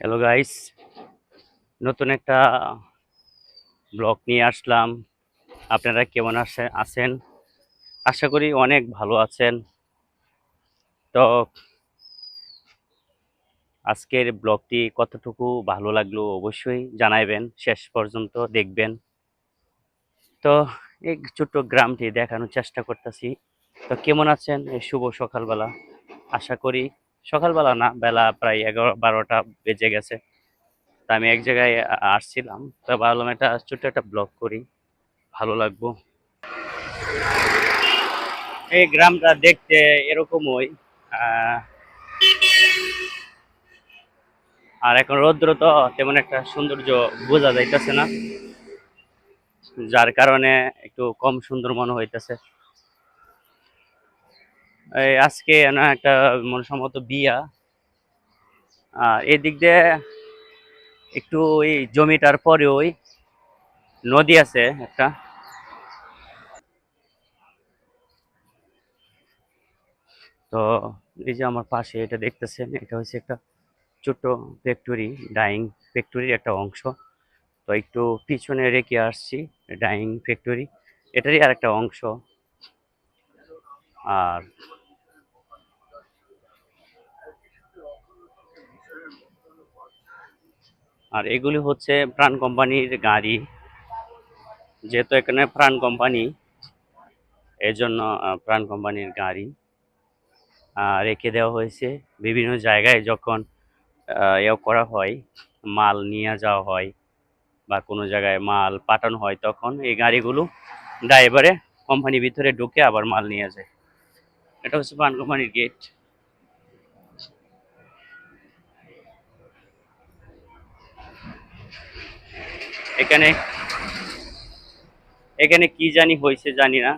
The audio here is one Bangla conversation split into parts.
হ্যালো গাইস নতুন একটা ব্লগ নিয়ে আসলাম। আপনারা কেমন আসে আছেন? আশা করি অনেক ভালো আছেন। তো আজকের ব্লগটি কতটুকু ভালো লাগল অবশ্যই জানাইবেন। শেষ পর্যন্ত দেখবেন। তো এই ছোট্ট গ্রামটি দেখানোর চেষ্টা করতেছি। তো কেমন আছেন? এই শুভ সকালবেলা। আশা করি সকালবেলা না, বেলা প্রায় এগারো বারোটা বেজে গেছে। তা আমি এক জায়গায় আসছিলাম। তো ভাবলাম একটা ছোট্ট একটা ব্লগ করি। ভালো লাগবো। এই গ্রামটা দেখতে এরকমই। আর এখন রৌদ্র তো তেমন একটা সৌন্দর্য বোঝা যাইতেছে না। যার কারণে একটু কম সুন্দর মনে হইতেছে। আজকে একটা মনে সম্ভবত বিয়া। আর এদিক দিয়ে একটু ওই জমিটার পরে ওই নদী আছে একটা। তো এই যে আমার পাশে এটা দেখতেছেন, এটা হচ্ছে একটা ছোট্ট ফ্যাক্টরি ডাইং ফ্যাক্টরির একটা অংশ। তো একটু পিছনে রেখে আসছি ডাইং ফ্যাক্টরি এটারই আর একটা অংশ। আর আর এগুলি হচ্ছে প্রাণ কোম্পানির গাড়ি। যেহেতু এখানে প্রাণ কোম্পানি এই জন্য প্রাণ কোম্পানির গাড়ি রেখে দেওয়া হয়েছে। বিভিন্ন জায়গায় যখন ইয়ে করা হয়, মাল নিয়ে যাওয়া হয় বা কোনো জায়গায় মাল পাঠানো হয়, তখন এই গাড়িগুলো ড্রাইভারে কোম্পানির ভিতরে ঢুকে আবার মাল নিয়ে যায়। এটা হচ্ছে প্রাণ কোম্পানির গেট এখানে এখানে কি জানি হয়েছে জানি না।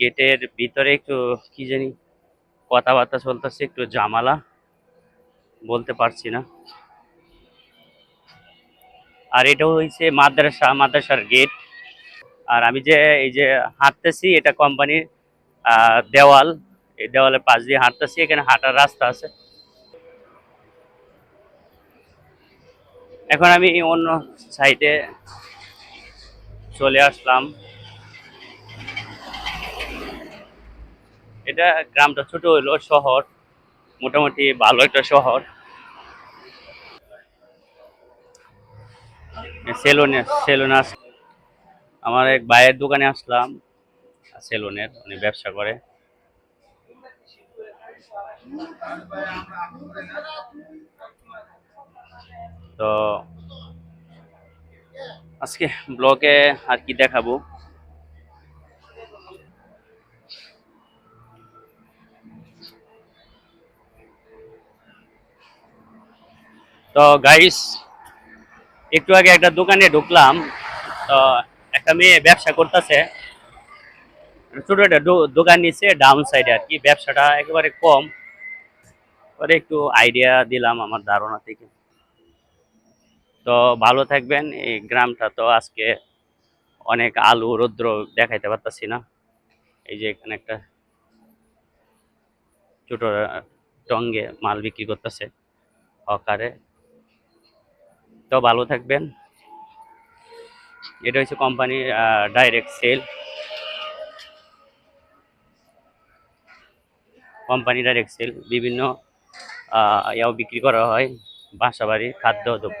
গেটের ভিতরে একটু কি জানি কথাবার্তা চলতেছে, একটু জামালা বলতে পারছি না। আর এটা হয়েছে মাদ্রাসা, মাদ্রাসার গেট। আর আমি যে, এই যে হাঁটতেছি, এটা কোম্পানির দেওয়াল। এই দেওয়ালের পাশ দিয়ে হাঁটতেছি, এখানে হাঁটার রাস্তা আছে। এখন আমি অন্য সাইডে চলে আসলাম। এটা গ্রামটা ছোট হইল শহর, মোটামুটি ভালো একটা শহর। সেলুনে, সেলুন আস আমার এক ভাইয়ের দোকানে আসলাম, সেলুনের, উনি ব্যবসা করে। তো আজকে ব্লগে আর কি দেখাবো? তো গাইস একটু আগে একটা দোকানে ঢুকলাম, তো একটা মেয়ে ব্যবসা করতেছে। ছোট একটা দোকান নিচ্ছে ডাউন সাইডে আর কি, ব্যবসাটা একেবারে কম। পরে একটু আইডিয়া দিলাম আমার ধারণা থেকে। তো ভালো থাকবেন। এই গ্রামটা তো আজকে অনেক আলু, রৌদ্র দেখাইতে পারতাছি না। এই যে এখানে একটা ছোট টঙ্গে মাল বিক্রি করতেছে হকারে। তো ভালো থাকবেন। এটা হচ্ছে কোম্পানির direct sell company direct sell বিভিন্ন ইয়াও বিক্রি করা হয়। বাসাবাড়ি, খাদ্য, দ্রব্য।